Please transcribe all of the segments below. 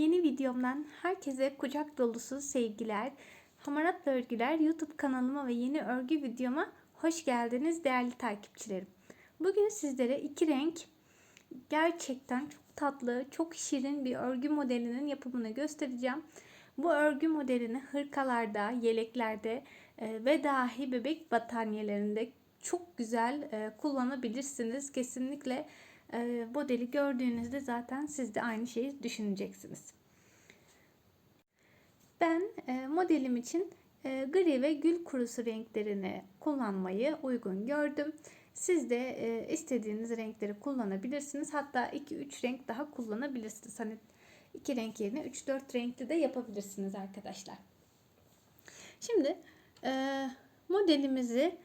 Yeni videomdan herkese kucak dolusu sevgiler. Hamaratlı Örgüler YouTube kanalıma ve yeni örgü videoma hoş geldiniz değerli takipçilerim. Bugün sizlere iki renk gerçekten çok tatlı, çok şirin bir örgü modelinin yapımını göstereceğim. Bu örgü modelini hırkalarda, yeleklerde e, ve dahi bebek battaniyelerinde çok güzel e, kullanabilirsiniz. Kesinlikle modeli gördüğünüzde zaten siz de aynı şeyi düşüneceksiniz. Ben e, modelim için e, gri ve gül kurusu renklerini kullanmayı uygun gördüm. Siz de e, istediğiniz renkleri kullanabilirsiniz. Hatta 2-3 renk daha kullanabilirsiniz. Hani 2 renk yerine 3-4 renkli de yapabilirsiniz arkadaşlar. Şimdi e, modelimizi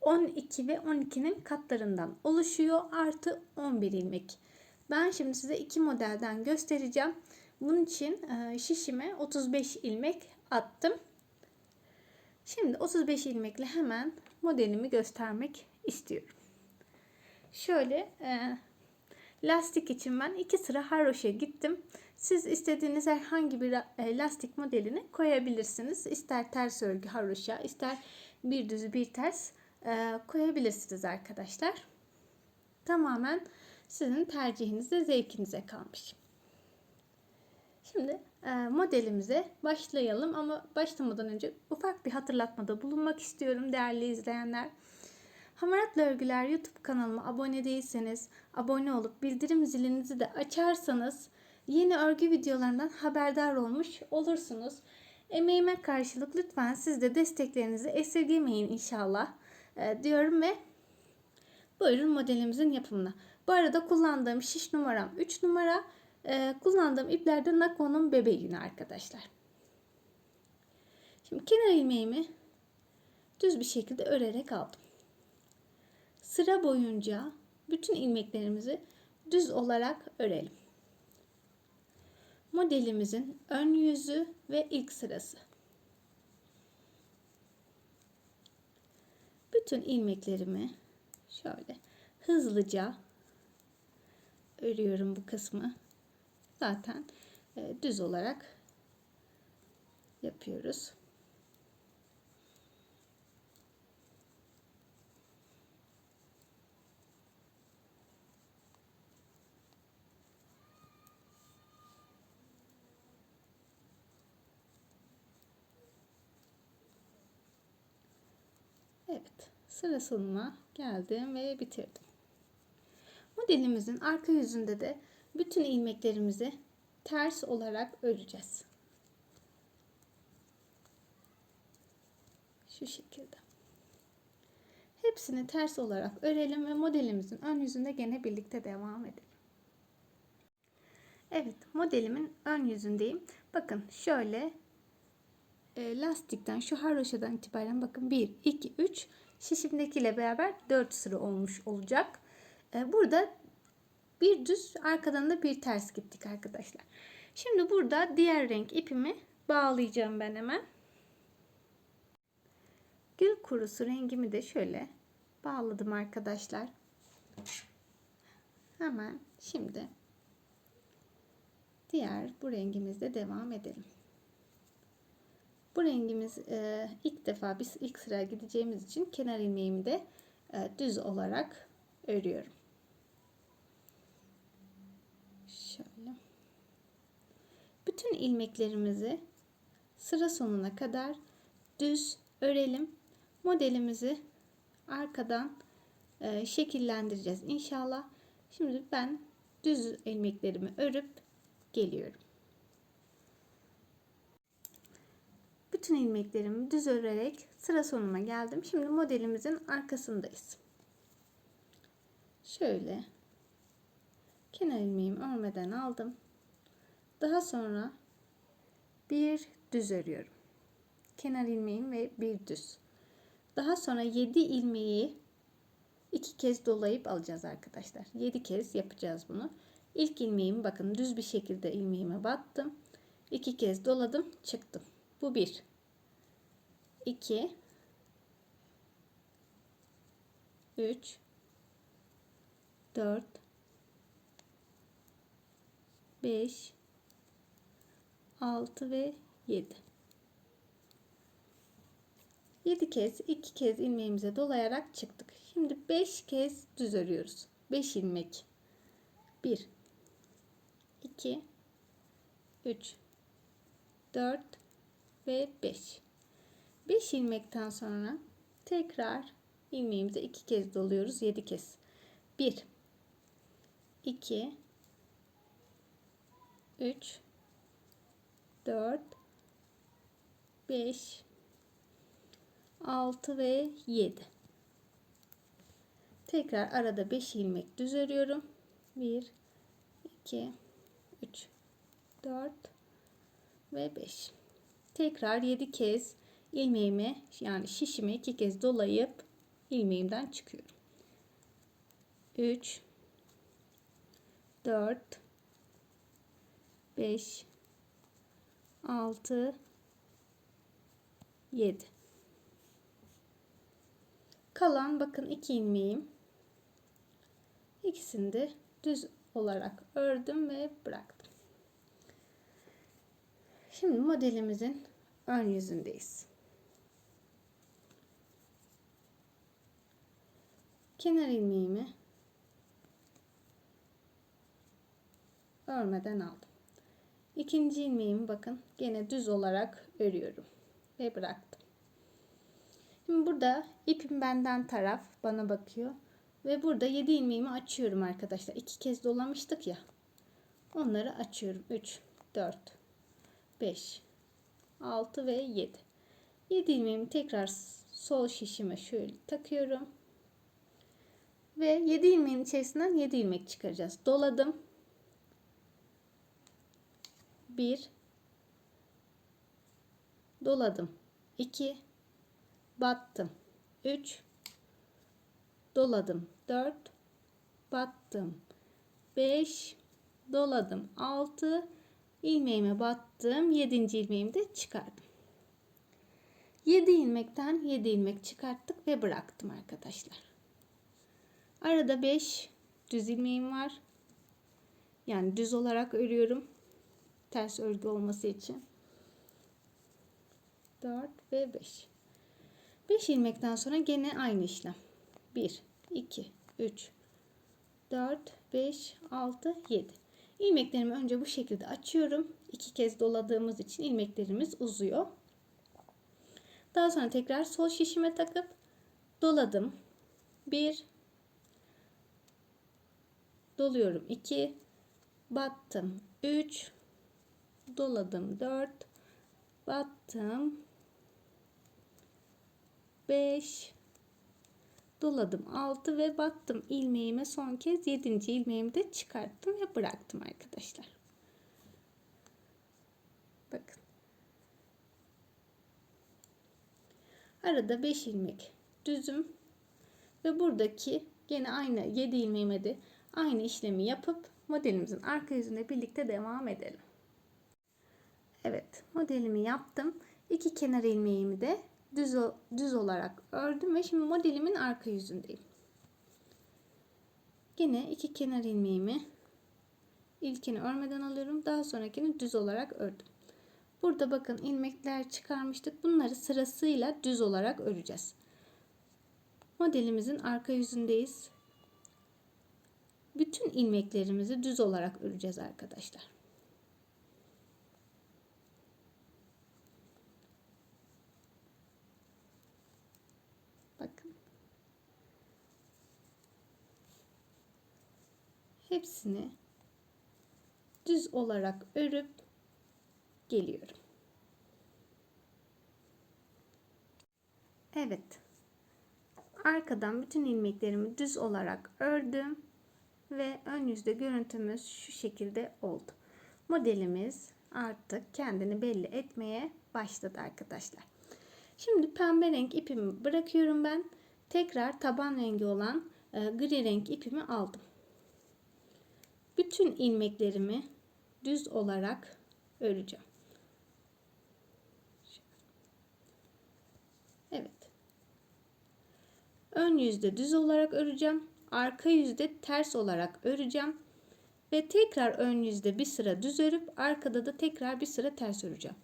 12 ve 12'nin katlarından oluşuyor. Artı 11 ilmek. Ben şimdi size iki modelden göstereceğim. Bunun için e, şişime 35 ilmek attım. Şimdi 35 ilmekle hemen modelimi göstermek istiyorum. Şöyle e, lastik için ben iki sıra haroşa gittim. Siz istediğiniz herhangi bir e, lastik modelini koyabilirsiniz. İster ters örgü haroşa, ister bir düz bir ters koyabilirsiniz arkadaşlar. Tamamen sizin tercihinize, zevkinize kalmış. Şimdi modelimize başlayalım ama başlamadan önce ufak bir hatırlatmada bulunmak istiyorum değerli izleyenler. Hamaratlı Örgüler YouTube kanalıma abone değilseniz abone olup bildirim zilinizi de açarsanız yeni örgü videolarından haberdar olmuş olursunuz. Emeğime karşılık lütfen siz de desteklerinizi esirgemeyin inşallah e, diyorum ve buyurun modelimizin yapımına. Bu arada kullandığım şiş numaram 3 numara. E, kullandığım ipler de Nako'nun bebe yünü arkadaşlar. Şimdi kenar ilmeğimi düz bir şekilde örerek aldım. Sıra boyunca bütün ilmeklerimizi düz olarak örelim. Modelimizin ön yüzü ve ilk sırası. Bütün ilmeklerimi şöyle hızlıca örüyorum bu kısmı. Zaten e, düz olarak yapıyoruz. Evet sıra sonuna geldim ve bitirdim. Modelimizin arka yüzünde de bütün ilmeklerimizi ters olarak öreceğiz. Şu şekilde. Hepsini ters olarak örelim ve modelimizin ön yüzünde gene birlikte devam edelim. Evet modelimin ön yüzündeyim. Bakın şöyle e, lastikten şu haroşadan itibaren bakın 1, 2, 3 şişimdekiyle beraber 4 sıra olmuş olacak. E, burada bir düz arkadan da bir ters gittik arkadaşlar. Şimdi burada diğer renk ipimi bağlayacağım ben hemen. Gül kurusu rengimi de şöyle bağladım arkadaşlar. Hemen şimdi diğer bu rengimizde devam edelim. Bu rengimiz e, ilk defa biz ilk sıraya gideceğimiz için kenar ilmeğimi de e, düz olarak örüyorum. Şöyle. Bütün ilmeklerimizi sıra sonuna kadar düz örelim. Modelimizi arkadan e, şekillendireceğiz inşallah. Şimdi ben düz ilmeklerimi örüp geliyorum. Bütün ilmeklerimi düz örerek sıra sonuna geldim. Şimdi modelimizin arkasındayız. Şöyle kenar ilmeğimi örmeden aldım. Daha sonra bir düz örüyorum. Kenar ilmeğim ve bir düz. Daha sonra 7 ilmeği iki kez dolayıp alacağız arkadaşlar. 7 kez yapacağız bunu. İlk ilmeğimi bakın düz bir şekilde ilmeğime battım. İki kez doladım, çıktım. Bu bir. 2 3 4 5 6 ve 7. 7 kez 2 kez ilmeğimize dolayarak çıktık. Şimdi 5 kez düz örüyoruz. 5 ilmek. 1 2 3 4 ve 5. 5 ilmekten sonra tekrar ilmeğimize 2 kez doluyoruz. 7 kez. 1 2 3 4 5 6 ve 7 tekrar arada 5 ilmek düz örüyorum 1 2 3 4 ve 5 tekrar 7 kez ilmeğimi yani şişimi 2 kez dolayıp ilmeğimden çıkıyorum. 3 4 5 6 7 kalan bakın iki ilmeğim. İkisini de düz olarak ördüm ve bıraktım. Şimdi modelimizin ön yüzündeyiz kenar ilmeğimi örmeden aldım İkinci ilmeğimi bakın gene düz olarak örüyorum ve bıraktım. Şimdi burada ipim benden taraf bana bakıyor ve burada 7 ilmeğimi açıyorum arkadaşlar. İki kez dolamıştık ya. Onları açıyorum. 3 4 5 6 ve 7. 7 ilmeğimi tekrar sol şişime şöyle takıyorum. Ve 7 ilmeğin içerisinden 7 ilmek çıkaracağız. Doladım. 1 doladım. 2 battım. 3 doladım. 4 battım. 5 doladım. 6 ilmeğime battım. 7. ilmeğimi de çıkardım. 7 ilmekten 7 ilmek çıkarttık ve bıraktım arkadaşlar arada 5 düz ilmeğim var. Yani düz olarak örüyorum. Ters örgü olması için. 4 ve 5 5 ilmekten sonra gene aynı işlem. 1 2 3 4 5 6 7 ilmeklerimi önce bu şekilde açıyorum. İki kez doladığımız için ilmeklerimiz uzuyor. Daha sonra tekrar sol şişime takıp doladım. 1 doluyorum. 2 battım. 3 doladım. 4 battım. 5 doladım. 6 ve battım. İlmeğime son kez 7. ilmeğimi de çıkarttım ve bıraktım arkadaşlar. Bakın. Arada 5 ilmek düzüm ve buradaki gene aynı 7 ilmeğime de aynı işlemi yapıp modelimizin arka yüzünde birlikte devam edelim Evet modelimi yaptım. İki kenar ilmeğimi de düz, düz olarak ördüm ve şimdi modelimin arka yüzündeyim. Yine iki kenar ilmeğimi ilkini örmeden alıyorum. Daha sonrakini düz olarak ördüm. Burada bakın ilmekler çıkarmıştık. Bunları sırasıyla düz olarak öreceğiz. Modelimizin arka yüzündeyiz. Bütün ilmeklerimizi düz olarak öreceğiz arkadaşlar. hepsini düz olarak örüp geliyorum. Evet. Arkadan bütün ilmeklerimi düz olarak ördüm ve ön yüzde görüntümüz şu şekilde oldu. Modelimiz artık kendini belli etmeye başladı arkadaşlar. Şimdi pembe renk ipimi bırakıyorum ben. Tekrar taban rengi olan e, gri renk ipimi aldım bütün ilmeklerimi düz olarak öreceğim. Evet. Ön yüzde düz olarak öreceğim. Arka yüzde ters olarak öreceğim. ve tekrar ön yüzde bir sıra düz örüp arkada da tekrar bir sıra ters öreceğim.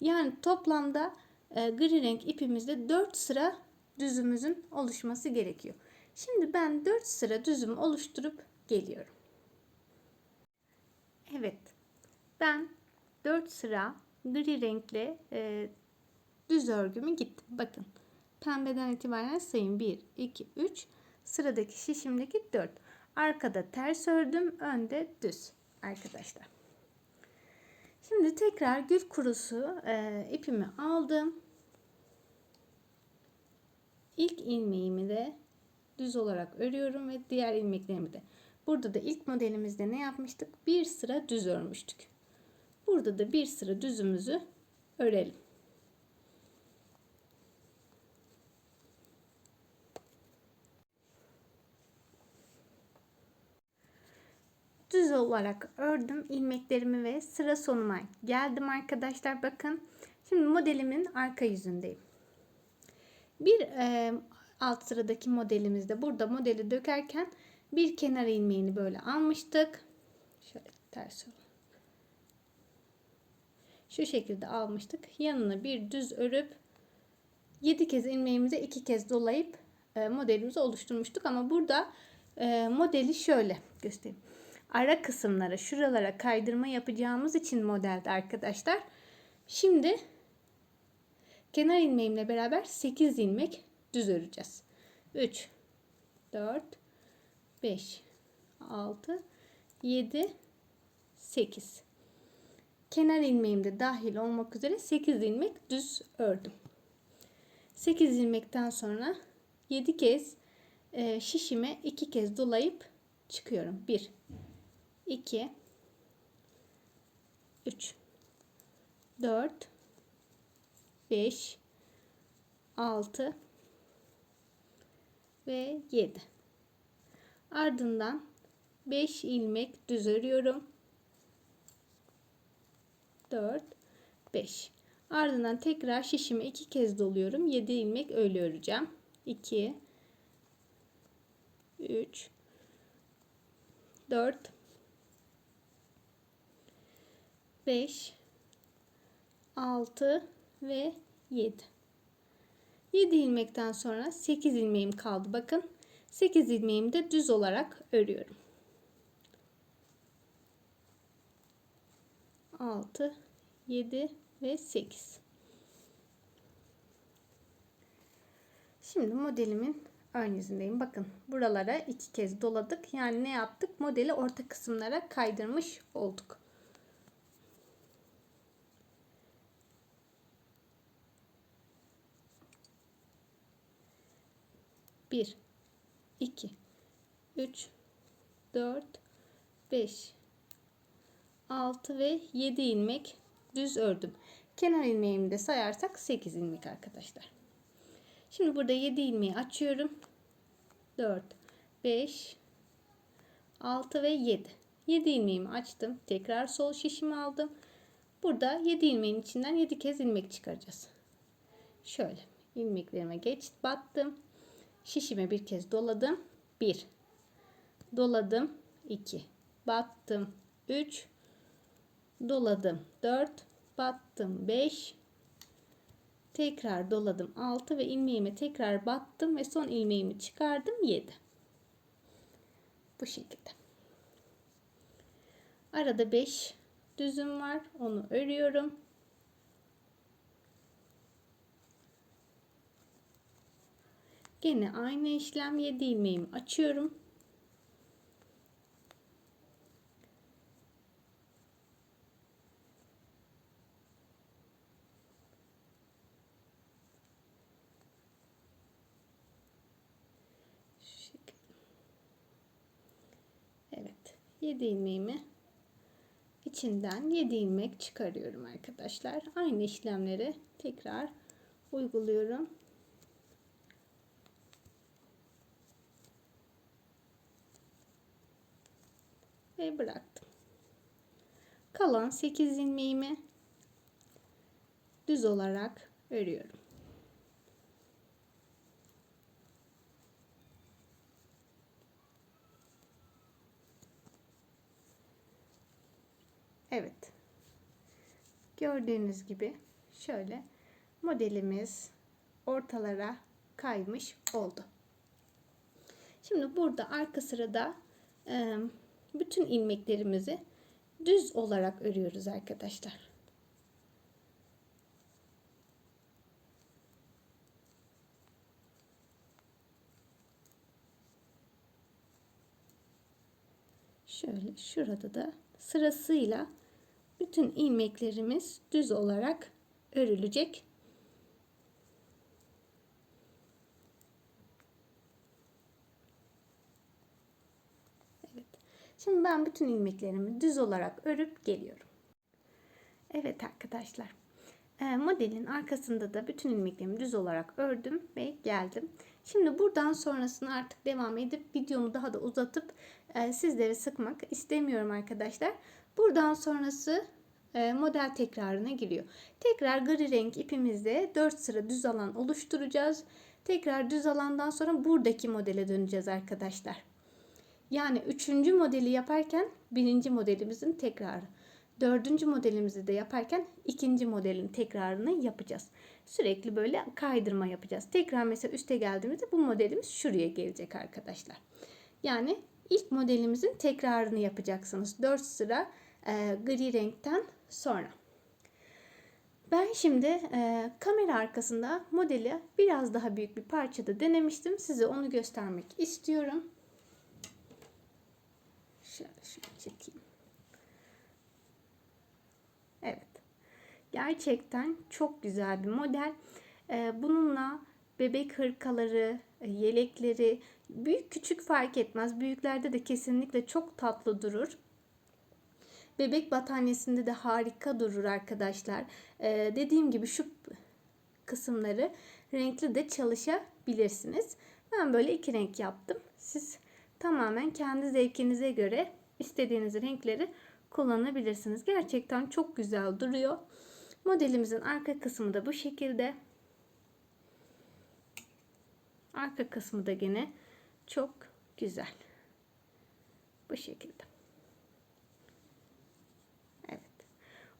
Yani toplamda e, gri renk ipimizde 4 sıra düzümüzün oluşması gerekiyor. Şimdi ben 4 sıra düzüm oluşturup geliyorum. Evet. Ben 4 sıra gri renkli e, düz örgümü gittim. Bakın. Pembeden itibaren sayın 1, 2, 3. Sıradaki şişimdeki 4. Arkada ters ördüm. Önde düz arkadaşlar. Şimdi tekrar gül kurusu e, ipimi aldım. İlk ilmeğimi de düz olarak örüyorum ve diğer ilmeklerimi de. Burada da ilk modelimizde ne yapmıştık? Bir sıra düz örmüştük. Burada da bir sıra düzümüzü örelim. Düz olarak ördüm ilmeklerimi ve sıra sonuna geldim arkadaşlar bakın. Şimdi modelimin arka yüzündeyim. Bir e, alt sıradaki modelimizde burada modeli dökerken bir kenar ilmeğini böyle almıştık. Şöyle ters şu şekilde almıştık. Yanına bir düz örüp 7 kez ilmeğimize 2 kez dolayıp e, modelimizi oluşturmuştuk. Ama burada e, modeli şöyle göstereyim ara kısımlara şuralara kaydırma yapacağımız için modelde arkadaşlar. Şimdi kenar ilmeğimle beraber 8 ilmek düz öreceğiz. 3 4 5 6 7 8 kenar ilmeğim de dahil olmak üzere 8 ilmek düz ördüm. 8 ilmekten sonra 7 kez e, şişime 2 kez dolayıp çıkıyorum. 1 2 3 4 5 6 ve 7 ardından 5 ilmek düz örüyorum. 4 5 ardından tekrar şişimi iki kez doluyorum. 7 ilmek öyle öreceğim. 2 3 4 5 6 ve 7 7 ilmekten sonra 8 ilmeğim kaldı bakın. 8 ilmeğimi de düz olarak örüyorum. 6 7 ve 8 şimdi modelimin ön yüzündeyim. Bakın buralara iki kez doladık. Yani ne yaptık? Modeli orta kısımlara kaydırmış olduk 1 2 3 4 5 6 ve 7 ilmek düz ördüm. Kenar ilmeğimi de sayarsak 8 ilmek arkadaşlar. Şimdi burada 7 ilmeği açıyorum. 4 5 6 ve 7. 7 ilmeğimi açtım. Tekrar sol şişimi aldım. Burada 7 ilmeğin içinden 7 kez ilmek çıkaracağız. Şöyle ilmeklerime geç battım. Şişime bir kez doladım. 1. Doladım. 2. Battım. 3. Doladım. 4. Battım. 5. Tekrar doladım. 6 ve ilmeğime tekrar battım ve son ilmeğimi çıkardım. 7. Bu şekilde. Arada 5 düzüm var. Onu örüyorum. Gene aynı işlem 7 ilmeğimi açıyorum. Evet 7 ilmeğimi içinden 7 ilmek çıkarıyorum arkadaşlar. Aynı işlemleri tekrar uyguluyorum. Ve bıraktım. Kalan 8 ilmeğimi düz olarak örüyorum. Evet. Gördüğünüz gibi şöyle modelimiz ortalara kaymış oldu. Şimdi burada arka sırada bütün ilmeklerimizi düz olarak örüyoruz arkadaşlar. Şöyle şurada da sırasıyla bütün ilmeklerimiz düz olarak örülecek. Evet. Şimdi ben bütün ilmeklerimi düz olarak örüp geliyorum. Evet arkadaşlar. E, modelin arkasında da bütün ilmeklerimi düz olarak ördüm ve geldim. Şimdi buradan sonrasını artık devam edip videomu daha da uzatıp e, sizleri sıkmak istemiyorum arkadaşlar. Buradan sonrası e, model tekrarına giriyor. Tekrar gri renk ipimizde 4 sıra düz alan oluşturacağız. Tekrar düz alandan sonra buradaki modele döneceğiz arkadaşlar. Yani üçüncü modeli yaparken birinci modelimizin tekrarı. Dördüncü modelimizi de yaparken ikinci modelin tekrarını yapacağız. Sürekli böyle kaydırma yapacağız. Tekrar mesela üste geldiğimizde bu modelimiz şuraya gelecek arkadaşlar. Yani ilk modelimizin tekrarını yapacaksınız. 4 sıra e, gri renkten sonra. Ben şimdi e, kamera arkasında modeli biraz daha büyük bir parçada denemiştim. Size onu göstermek istiyorum. Şöyle çekeyim. Evet. Gerçekten çok güzel bir model. Ee, bununla bebek hırkaları, yelekleri büyük küçük fark etmez. Büyüklerde de kesinlikle çok tatlı durur. Bebek battaniyesinde de harika durur arkadaşlar. Ee, dediğim gibi şu kısımları renkli de çalışabilirsiniz. Ben böyle iki renk yaptım. Siz tamamen kendi zevkinize göre istediğiniz renkleri kullanabilirsiniz. Gerçekten çok güzel duruyor. Modelimizin arka kısmı da bu şekilde. Arka kısmı da yine çok güzel. Bu şekilde. Evet.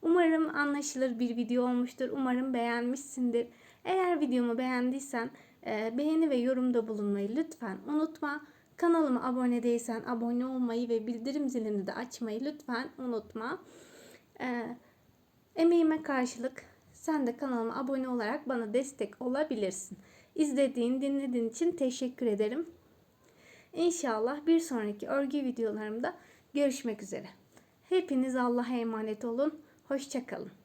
Umarım anlaşılır bir video olmuştur. Umarım beğenmişsindir. Eğer videomu beğendiysen e, beğeni ve yorumda bulunmayı lütfen unutma. Kanalıma abone değilsen abone olmayı ve bildirim zilini de açmayı lütfen unutma. Ee, emeğime karşılık sen de kanalıma abone olarak bana destek olabilirsin. İzlediğin, dinlediğin için teşekkür ederim. İnşallah bir sonraki örgü videolarımda görüşmek üzere. Hepiniz Allah'a emanet olun. Hoşçakalın.